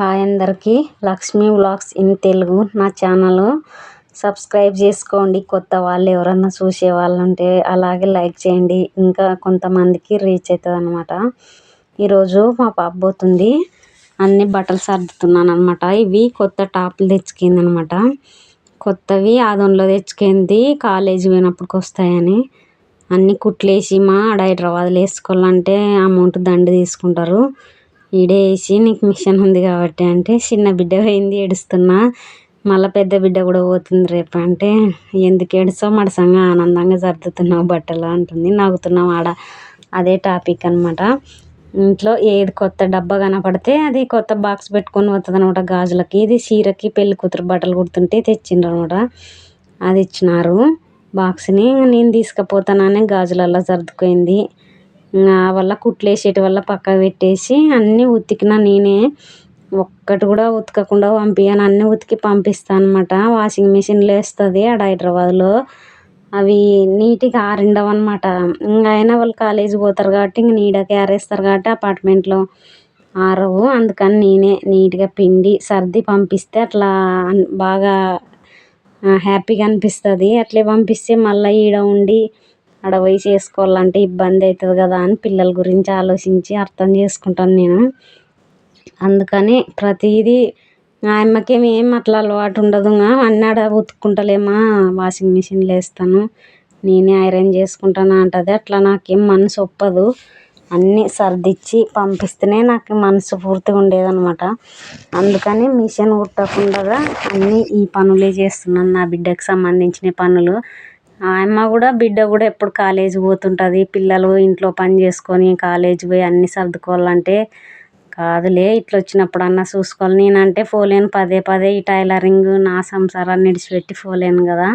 Hi అందరికీ. Lakshmi vlogs in Telugu నా channel. Subscribe చేసుకోండి. కొత్త వాళ్ళు ఎవరన్నా చూసే వాళ్ళు ఉంటే అలాగే లైక్ చేయండి. ఇంకా కొంతమందికి రీచ్ అవుతుంది అనమాట ఈరోజు మా పాప పోతుంది. అన్ని బట్టలు సర్దుతున్నాను అనమాట ఇవి కొత్త టాప్లు తెచ్చుకుంది అనమాట కొత్తవి ఆదంలో తెచ్చుకుంది. కాలేజీ పోయినప్పటికి వస్తాయని. అన్ని కుట్లేసి మా ఆడ హైదరాబాద్లో వేసుకోవాలంటే అమౌంట్ దండి తీసుకుంటారు. ఈడే వేసి నీకు మిషన్ ఉంది కాబట్టి అంటే చిన్న బిడ్డ పోయింది ఏడుస్తున్నా. మళ్ళీ పెద్ద బిడ్డ కూడా పోతుంది రేపు అంటే. ఎందుకు ఏడుస్తావు? మడసంగా ఆనందంగా సర్దుతున్నావు బట్టలు అంటుంది. నవ్వుతున్నావు ఆడ. అదే టాపిక్ అనమాట ఇంట్లో ఏది కొత్త డబ్బా కనపడితే అది కొత్త బాక్స్ పెట్టుకొని వస్తుంది అనమాట గాజులకి. ఇది చీరకి పెళ్ళి కూతురు బట్టలు కుడుతుంటే తెచ్చిండ్రు అనమాట అది ఇచ్చినారు. బాక్స్ని నేను తీసుకుపోతానని గాజులల్లో సర్దుకుంది. వల్ల కుట్లేసేటి వల్ల పక్కకు పెట్టేసి అన్నీ ఉతికిన నేనే. ఒక్కటి కూడా ఉతకకుండా పంపించను అన్నీ ఉతికి పంపిస్తాను అనమాట వాషింగ్ మిషన్లో వేస్తుంది ఆడ హైదరాబాద్లో. అవి నీట్గా ఆరిండవు అనమాట ఇంకా అయినా వాళ్ళు కాలేజీ పోతారు కాబట్టి ఇంక నీడకి ఆరేస్తారు కాబట్టి అపార్ట్మెంట్లో ఆరవు. అందుకని నేనే నీట్గా పిండి సర్ది పంపిస్తే అట్లా బాగా హ్యాపీగా అనిపిస్తుంది. అట్లే పంపిస్తే మళ్ళీ ఈడ ఉండి ఆడ పోయి చేసుకోవాలంటే ఇబ్బంది అవుతుంది కదా అని పిల్లల గురించి ఆలోచించి అర్థం చేసుకుంటాను నేను. అందుకని ప్రతిదీ ఆయమ్మకేమి ఏం అట్లా అలవాటు ఉండదు అన్నీ ఆడ ఉతుక్కుంటలేమా వాషింగ్ మిషన్లో వేస్తాను నేనే ఐరన్ చేసుకుంటాను అంటది. అట్లా నాకేం మనసు ఒప్పదు. అన్నీ సర్దిచ్చి పంపిస్తేనే నాకు మనసు పూర్తిగా ఉండేదనమాట అందుకని మిషన్ కుట్టకుండా అన్నీ ఈ పనులే చేస్తున్నాను. నా బిడ్డకు సంబంధించిన పనులు ఆ అమ్మ కూడా బిడ్డ కూడా ఎప్పుడు కాలేజీ పోతుంటుంది. పిల్లలు ఇంట్లో పని చేసుకొని కాలేజీ పోయి అన్నీ సర్దుకోవాలంటే కాదులే ఇట్లా వచ్చినప్పుడన్నా చూసుకోవాలి. నేనంటే పోలేను పదే పదే ఈ టైలరింగ్ నా సంసారాన్ని విడిచిపెట్టి పోలేను కదా.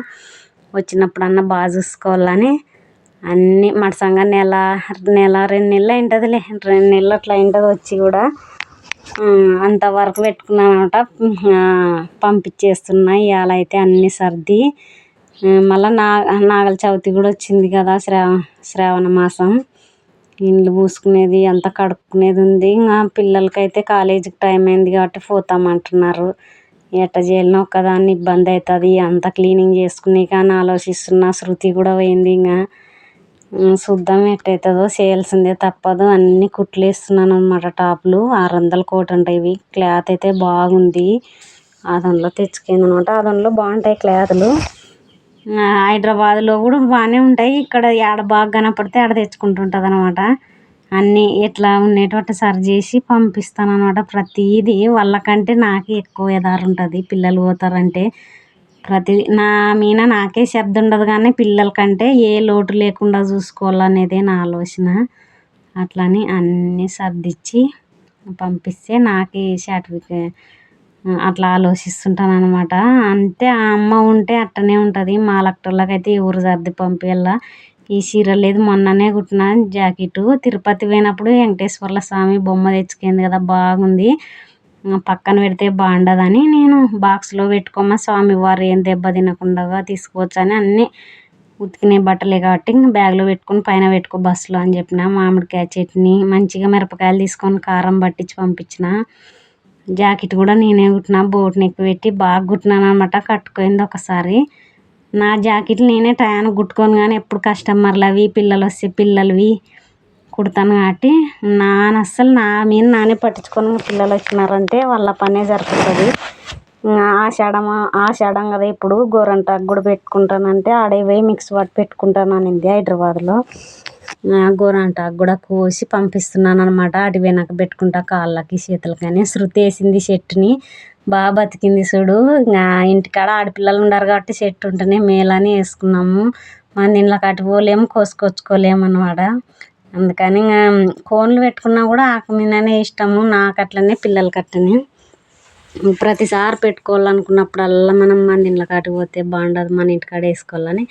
వచ్చినప్పుడన్నా బాగా చూసుకోవాలని అన్నీ మడసంగా నెల నెల రెండు నెలలు అయింటుందిలే. రెండు నెలలు అట్లా అయింటుంది వచ్చి కూడా. అంతవరకు పెట్టుకున్నాను అనమాట పంపించేస్తున్నా. ఇవాళ అయితే అన్నీ సర్ది మళ్ళీ నా నాగల చవితి కూడా వచ్చింది కదా శ్రావ శ్రావణ మాసం. ఇండ్లు పూసుకునేది అంతా కడుక్కునేది ఉంది. ఇంకా పిల్లలకైతే కాలేజీకి టైం అయింది కాబట్టి పోతామంటున్నారు. ఎట్ట చేయాలనో ఒక్కదాన్ని ఇబ్బంది అవుతుంది అంతా క్లీనింగ్ చేసుకుని కానీ ఆలోచిస్తున్నా. శృతి కూడా పోయింది ఇంకా. చూద్దాం ఎట్టవుతుందో చేయాల్సిందే తప్పదు. అన్ని కుట్లు వేస్తున్నాను అనమాట టాప్లు. ఆరు వందల కోట్ ఉంటాయి ఇవి. క్లాత్ అయితే బాగుంది. ఆదంలో తెచ్చుకుంది అనమాట ఆదంలో బాగుంటాయి క్లాతులు. హైదరాబాద్లో కూడా బాగానే ఉంటాయి. ఇక్కడ ఏడ బాగా కనపడితే ఆడ తెచ్చుకుంటుంటుంది అనమాట అన్నీ ఇట్లా ఉండేటట్టు సరి చేసి పంపిస్తాను అనమాట ప్రతిదీ. వాళ్ళకంటే నాకే ఎక్కువ ఎదారు ఉంటుంది. పిల్లలు పోతారంటే ప్రతి నా మీద నాకే శబ్దం ఉండదు కానీ పిల్లలకంటే ఏ లోటు లేకుండా చూసుకోవాలనేదే నా ఆలోచన. అట్లని అన్నీ సర్దిచ్చి పంపిస్తే నాకే సర్టిఫికేట్ అట్లా ఆలోచిస్తుంటాను అనమాట అంతే ఆ అమ్మ ఉంటే అట్టనే ఉంటుంది. మా అయితే ఎవరు సర్ది పంపియాల ఈ చీర లేదు మొన్ననే కుట్టిన జాకెట్ తిరుపతి పోయినప్పుడు వెంకటేశ్వర్ల స్వామి బొమ్మ తెచ్చుకుంది కదా బాగుంది. పక్కన పెడితే బాగుండదని నేను బాక్స్లో పెట్టుకోమ స్వామివారు ఏం దెబ్బ తినకుండా తీసుకోవచ్చు అని అన్నీ ఉతికినే బట్టలే కాబట్టి ఇంక బ్యాగ్లో పెట్టుకొని పైన పెట్టుకో బస్సులో అని చెప్పిన. మామిడికాయ చట్నీ మంచిగా మిరపకాయలు తీసుకొని కారం పట్టించి పంపించిన. జాకెట్ కూడా నేనే కుట్టిన బోట్ నెక్ పెట్టి బాగా కుట్టినాను అనమాట కట్టుకుంది ఒకసారి. నా జాకెట్లు నేనే టయానికి కుట్టుకోను కానీ ఎప్పుడు కస్టమర్లు అవి పిల్లలు వస్తే పిల్లలవి కుడతాను కాబట్టి నాన్న అస్సలు నా మీద నానే పట్టించుకొని. పిల్లలు వచ్చినారంటే వాళ్ళ పనే సరిపోతుంది. ఆషాఢం ఆషాఢం కదా ఇప్పుడు గోరంటాకు కూడా పెట్టుకుంటానంటే ఆడే పోయి మిక్స్ పట్టి పెట్టుకుంటాను అనింది హైదరాబాద్లో. గోరంటాకు కూడా కోసి పంపిస్తున్నాను అనమాట అటు వెనక పెట్టుకుంటా కాళ్ళకి చేతులకని. శృతి వేసింది చెట్టుని బాగా బతికింది చూడు. ఇంకా ఇంటికాడ ఆడపిల్లలు ఉండరు కాబట్టి చెట్టు ఉంటేనే మేలని వేసుకున్నాము. మన ఇంట్లో అటు పోలేము కోసుకొచ్చుకోలేము అనమాట అందుకని ఇంకా కోన్లు పెట్టుకున్నా కూడా ఆకు మీదనే ఇష్టము నాకు అట్లనే పిల్లలకి అట్లనే. ప్రతిసారి పెట్టుకోవాలనుకున్నప్పుడల్లా మనం మన ఇంట్లో కాటికి పోతే బాగుండదు మన ఇంటికాడ వేసుకోవాలని.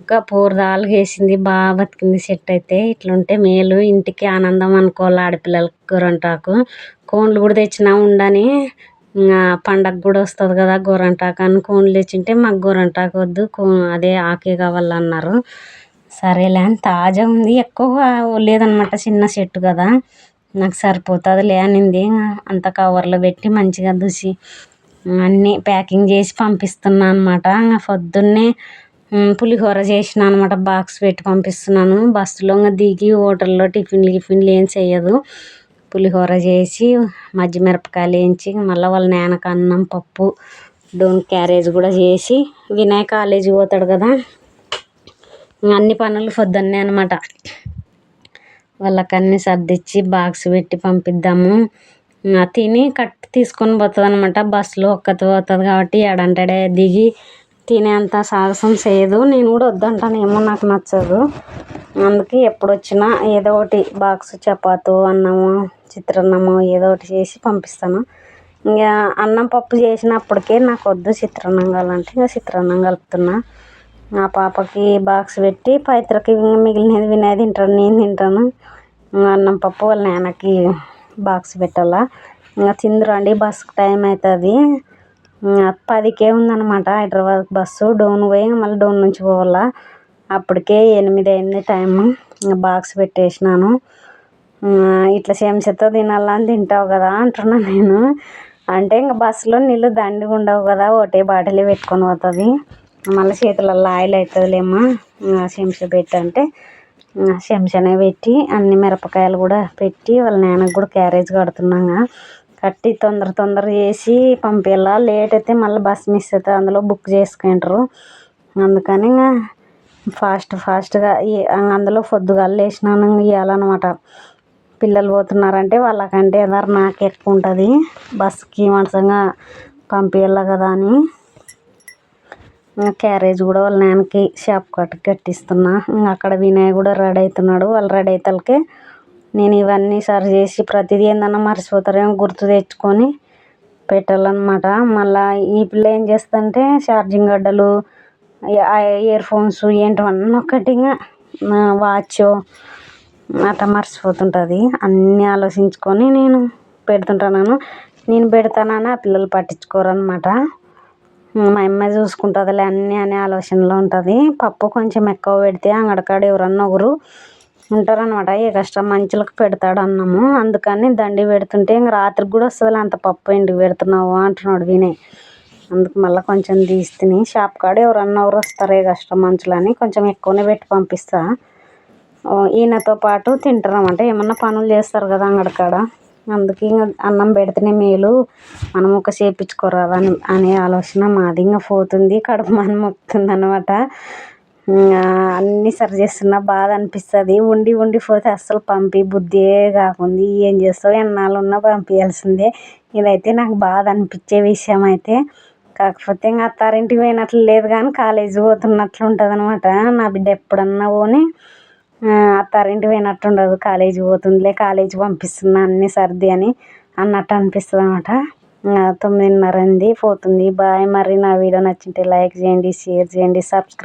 ఇంకా పోరదాలుగా వేసింది బాగా బతికింది చెట్టు అయితే. ఇట్లుంటే మేలు ఇంటికి ఆనందం అనుకోవాలి ఆడపిల్లలకి గోరంటాకు. కోన్లు కూడా తెచ్చినా ఉండని ఇంకా పండగ కూడా వస్తుంది కదా గోరంటాకు అని కోన్లు తెచ్చింటే మాకు గోరంటాకు వద్దు కో అదే ఆకే కావాలన్నారు. సరేలే అని తాజా ఉంది ఎక్కువ లేదనమాట చిన్న చెట్టు కదా. నాకు సరిపోతుందిలే అనింది అంత కవర్లో పెట్టి మంచిగా దూసి అన్నీ ప్యాకింగ్ చేసి పంపిస్తున్నాను అనమాట. ఇంకా పొద్దున్నే పులిహోర చేసిన అనమాట బాక్స్ పెట్టి పంపిస్తున్నాను. బస్సులో ఇంకా దిగి హోటల్లో టిఫిన్లు గిఫిన్లు ఏం చేయదు పులిహోర చేసి మజ్జి మిరపకాయలు వేయించి మళ్ళీ వాళ్ళ నాన్నకు అన్నం పప్పు డోన్ క్యారేజ్ కూడా చేసి వినయ్ కాలేజీ పోతాడు కదా. అన్ని పనులు పొద్దున్నే అనమాట. వాళ్ళకన్నీ సర్దిచ్చి బాక్స్ పెట్టి పంపిద్దాము. తిని కట్ తీసుకొని పోతుంది అనమాట బస్సులో ఒక్కతే పోతుంది కాబట్టి ఎడంటడే దిగి తినేంత సాహసం చేయదు. నేను కూడా వద్దంటానేమో నాకు నచ్చదు. అందుకే ఎప్పుడు వచ్చినా ఏదో ఒకటి బాక్స్ చపాతీ అన్నము చిత్రాన్నము ఏదో ఒకటి చేసి పంపిస్తాను. ఇంకా అన్నం పప్పు చేసినప్పటికే నాకు వద్దు చిత్రాన్నం కావాలంటే ఇంకా చిత్రాన్నం కలుపుతున్నా. మా పాపకి బాక్స్ పెట్టి పవిత్రకి మిగిలినది వినయ్ తింటాను నేను తింటాను. అన్నం పప్పు వాళ్ళ నాన్నకి బాక్స్ పెట్టాలా. ఇంకా తిందురండి బస్సుకు టైం అవుతుంది పదికే ఉందన్నమాట హైదరాబాద్ బస్సు. డోన్ పోయి మళ్ళీ డోన్ నుంచి పోవాలా. అప్పటికే ఎనిమిది అయింది టైము. బాక్స్ పెట్టేసినాను. ఇట్లా చెంచాతో తినాలని తింటావు కదా అంటున్నాను నేను. అంటే ఇంకా బస్సులో నీళ్ళు దండిగా ఉండవు కదా ఒకటే బాటిలే పెట్టుకొని పోతుంది. మళ్ళీ చేతులలో ఆయిల్ అవుతుందిలేమ్మా చెంచా పెట్టి అంటే చెంచానే పెట్టి అన్ని మిరపకాయలు కూడా పెట్టి వాళ్ళ నాన్నకి కూడా క్యారేజ్ కడుతున్నాగా. కట్టి తొందర తొందర చేసి పంపించాలా లేట్ అయితే మళ్ళీ బస్ మిస్ అవుతుంది అందులో బుక్ చేసుకుంటారు. అందుకని ఇంకా ఫాస్ట్ ఫాస్ట్గా అందులో పొద్దుగాల లేచినాను ఇవ్వాలన్నమాట పిల్లలు పోతున్నారంటే వాళ్ళకంటే ఎదరు నాకు ఎక్కువ ఉంటుంది. బస్కి మనసంగా పంపించాలి కదా అని. క్యారేజ్ కూడా వాళ్ళ నాన్నకి షాప్ కట్టి కట్టిస్తున్నా. ఇంకా అక్కడ వినయ్ కూడా రెడీ అవుతున్నాడు. వాళ్ళు రెడీ అవుతాకే నేను ఇవన్నీ సరి చేసి ప్రతిదీ ఏందన్నా మర్చిపోతారేమో గుర్తు తెచ్చుకొని పెట్టాలన్నమాట. మళ్ళీ ఈ పిల్ల ఏం చేస్తుందంటే ఛార్జింగ్ గడ్డలు ఇయర్ ఫోన్స్ ఏంటివన్నీ ఒకటి ఇంకా వాచ్ అట్లా మర్చిపోతుంటుంది. అన్నీ ఆలోచించుకొని నేను పెడుతుంటాను నేను పెడతానని ఆ పిల్లలు పట్టించుకోరు అనమాట మా అమ్మ చూసుకుంటుందిలే అన్నీ అనే ఆలోచనలో ఉంటుంది. పప్పు కొంచెం ఎక్కువ పెడితే అంగడికాడ ఎవరన్నా ఒకరు ఉంటారనమాట ఈ కష్టం మంచులకు పెడతాడు అన్నము. అందుకని దండి పెడుతుంటే ఇంక రాత్రికి కూడా వస్తుంది అంత పప్పు ఎందుకు పెడుతున్నావు అంటున్నాడు వినయ్. అందుకు మళ్ళీ కొంచెం తీసి తిని షాప్ కాడ ఎవరన్నా ఎవరు వస్తారు ఏ కష్టం మంచులని కొంచెం ఎక్కువనే పెట్టి పంపిస్తా. ఈయనతో పాటు తింటారన్నమాట. ఏమన్నా పనులు చేస్తారు కదా అంగడికాడ అందుకే ఇంకా అన్నం పెడితేనే మేలు. మనం ఒక చేపించుకోరాదని అనే ఆలోచన మాది. ఇంకా పోతుంది కడుపు మనం మొక్కుతుంది అనమాట అన్నీ సరి చేస్తున్నా బాధ అనిపిస్తుంది. ఉండి ఉండిపోతే అస్సలు పంపి బుద్ధే కాకుంది. ఏం చేస్తావు? ఎన్నాళ్ళు ఉన్నా పంపించాల్సిందే ఇదైతే నాకు బాధ అనిపించే విషయం అయితే. కాకపోతే ఇంకా అత్తారింటికి పోయినట్లు లేదు కానీ కాలేజీ పోతున్నట్లు ఉంటుంది అనమాట నా బిడ్డ ఎప్పుడన్నా పోని అత్తారింటికి పోయినట్టు ఉండదు. కాలేజీ పోతుందిలే కాలేజీ పంపిస్తున్నా అన్ని సర్ది అని అన్నట్టు అనిపిస్తుంది అనమాట తొమ్మిదిన్నర అయింది పోతుంది. బాయ్. మరి నా వీడియో నచ్చింటే లైక్ చేయండి షేర్ చేయండి సబ్స్క్రైబ్